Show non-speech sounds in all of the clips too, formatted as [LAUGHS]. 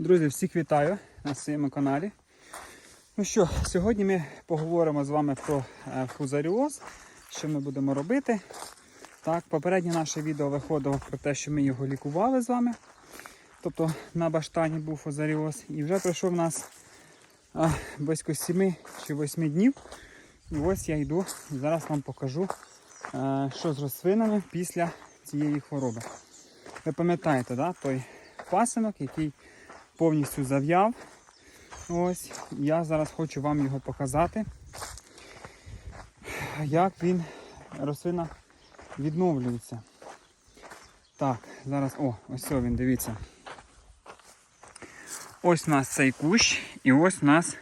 Друзі, всіх вітаю на своєму каналі. Ну що, сьогодні ми поговоримо з вами про е, фузаріоз, що ми будемо робити. Так, попереднє наше відео виходило про те, що ми його лікували з вами. Тобто на баштані був фузаріоз. І вже пройшов у нас а, близько 7 чи 8 днів. І ось я йду і зараз вам покажу, е, що з рослинами після цієї хвороби. Ви пам'ятаєте, да, той пасинок, який повністю зав'яв. Ось, я зараз хочу вам його показати, як він, рослина відновлюється. Так, зараз, о, ось він, дивіться. Ось у нас цей кущ і ось у нас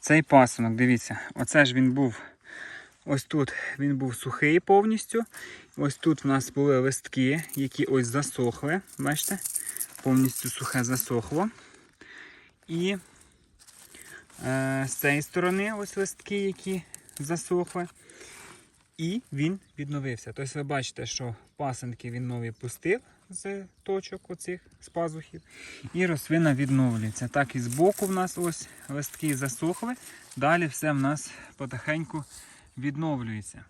цей пасинок. Дивіться, оце ж він був. Ось тут він був сухий повністю. Ось тут в нас були листки, які ось засохли. Бачите? Повністю сухе засохло. І е, з цієї сторони ось листки, які засохли. І він відновився. Тобто ви бачите, що пасенки він нові пустив з точок оцих, з пазухів. І рослина відновлюється. Так і збоку в нас ось листки засохли. Далі все в нас потихеньку відновлюється.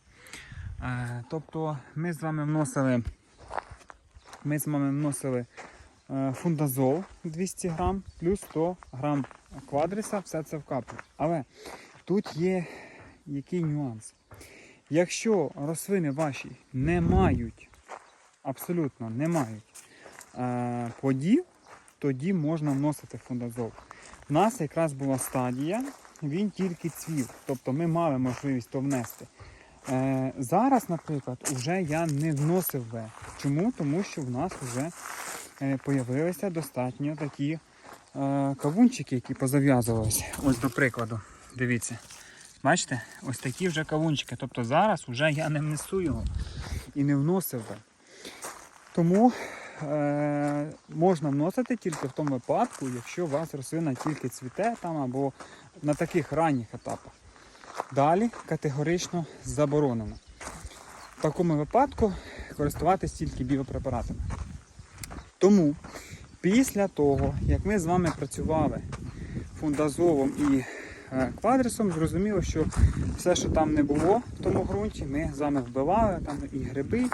Е, тобто ми з вами вносили, ми з вами вносили фундазол 200 грам плюс 100 грам квадриса, все це в каплю. Але тут є який нюанс. Якщо рослини ваші не мають, абсолютно не мають е, плодів, тоді можна вносити фундазол. У нас якраз була стадія, він тільки цвів, тобто ми мали можливість то внести. Е, зараз, наприклад, вже я не вносив В. Чому? Тому що в нас вже е, появилися достатньо такі е, кавунчики, які позав'язувалися. Ось до прикладу, дивіться. Бачите, ось такі вже кавунчики. Тобто зараз вже я не внесу його і не вносив би. Тому е, можна вносити тільки в тому випадку, якщо у вас рослина тільки цвіте там або на таких ранніх етапах. Далі категорично заборонено. В такому випадку користуватись тільки біопрепаратами. Тому після того, як ми з вами працювали фундазолом і е, квадрисом, зрозуміло, що все, що там не було в тому ґрунті, ми з вами вбивали, там і гриби,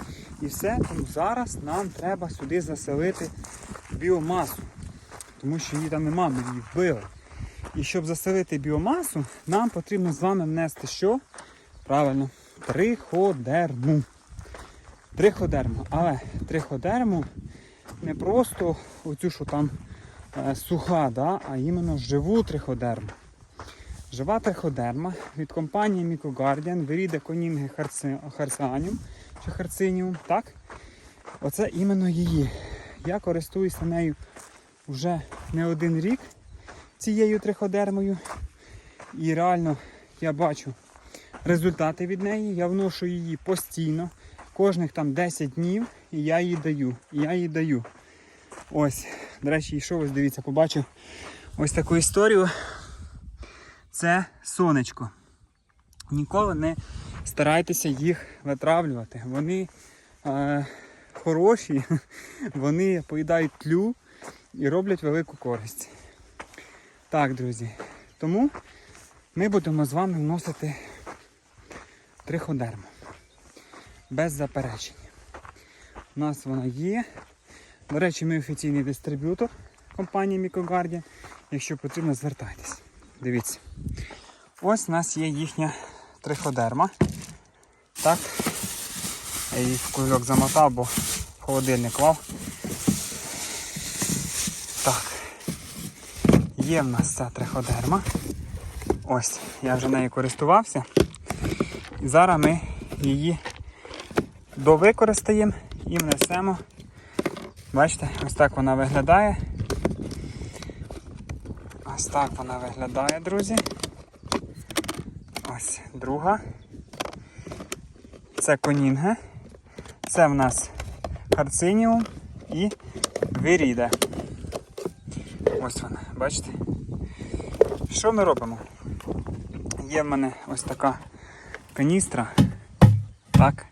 і все. Тому зараз нам треба сюди заселити біомасу, тому що її там нема, ми її вбили. І щоб заселити біомасу, нам потрібно з вами внести що? Правильно, триходерму. Триходерму. Але триходерму не просто оцю, що там е, суха, да, а іменно живу триходерму. Жива триходерма від компанії Мікогарdian Веріде Конінги Харсаніум чи Харциніум. Так? Оце іменно її. Я користуюся нею вже не один рік цією триходермою. І реально я бачу результати від неї. Я вношу її постійно, кожних там 10 днів, і я її даю. І я її даю. Ось, до речі, йшов, ось дивіться, побачив ось таку історію. Це сонечко. Ніколи не старайтеся їх витравлювати. Вони е, хороші, [LAUGHS] вони поїдають тлю і роблять велику користь. Так, друзі. Тому ми будемо з вами вносити триходерму. Без заперечень. У нас вона є. До речі, ми офіційний дистриб'ютор компанії Мікогарді. Якщо потрібно, звертайтесь. Дивіться. Ось у нас є їхня триходерма. Так. Я її в кульок замотав, бо в холодильник клав. Так. Є в нас ця триходерма. Ось, я вже нею користувався. І зараз ми її довикористаємо і внесемо. Бачите, ось так вона виглядає. Ось так вона виглядає, друзі. Ось друга. Це конінге. Це в нас харциніум і виріда. Ось вона, бачите? Що ми робимо? Є в мене ось така каністра. Так.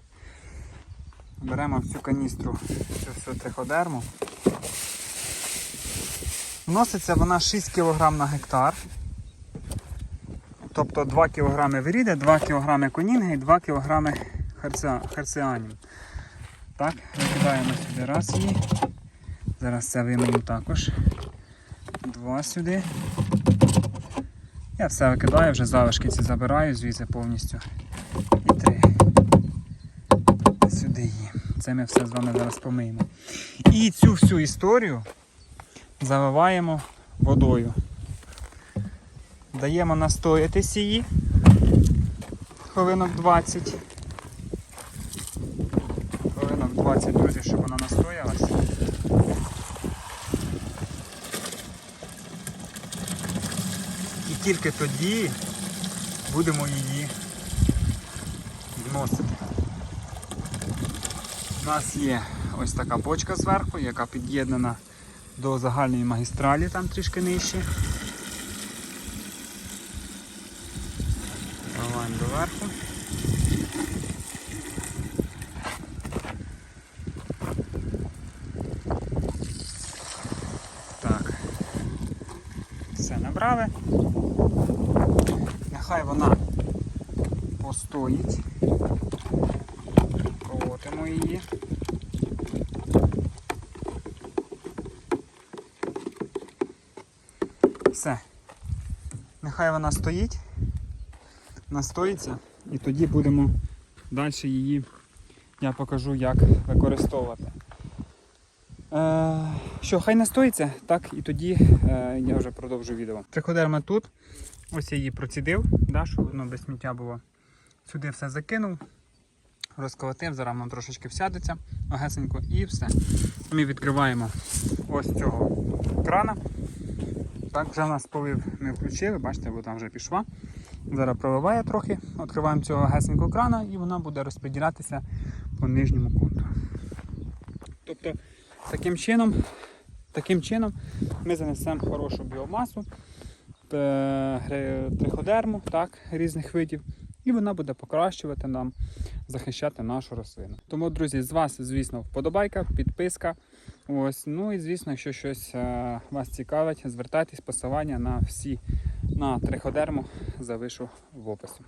Беремо в цю каністру цю всю триходерму. Вноситься вона 6 кг на гектар. Тобто 2 кг виріде, 2 кг конінги і 2 кг харціанів. Так, викидаємо сюди раз її. Зараз це виміню також. Два сюди. Я все викидаю, вже залишки ці забираю звідси повністю. І три. Сюди її. Це ми все з вами зараз помиємо. І цю всю історію заливаємо водою. Даємо настоятись її хвилинок 20. Хвилинок 20, друзі, щоб вона настоялась. І тільки тоді будемо її вносити. У нас є ось така бочка зверху, яка під'єднана до загальної магістралі, там трішки нижче. Заливаємо доверху. Так. Все набрали. Нехай вона постоїть. Її. Все. Нехай вона стоїть, настоїться, і тоді будемо далі її, я покажу, як використовувати. Е, що, хай настоїться, так, і тоді е, я вже продовжу відео. Триходерма тут. Ось я її процідив, да, щоб воно без сміття було. Сюди все закинув, розколотив, зараз воно трошечки всядеться легесенько і все. Ми відкриваємо ось цього крана. Так, вже в нас полив ми включили, бачите, вода вже пішла. Зараз проливає трохи, відкриваємо цього гесенького крана і вона буде розподілятися по нижньому контуру. Тобто таким чином, таким чином ми занесемо хорошу біомасу, е, триходерму так, різних видів, і вона буде покращувати нам, захищати нашу рослину. Тому, друзі, з вас, звісно, вподобайка, підписка. Ось, ну і звісно, якщо щось е, вас цікавить, звертайтесь посилання на всі на триходерму залишу в описі.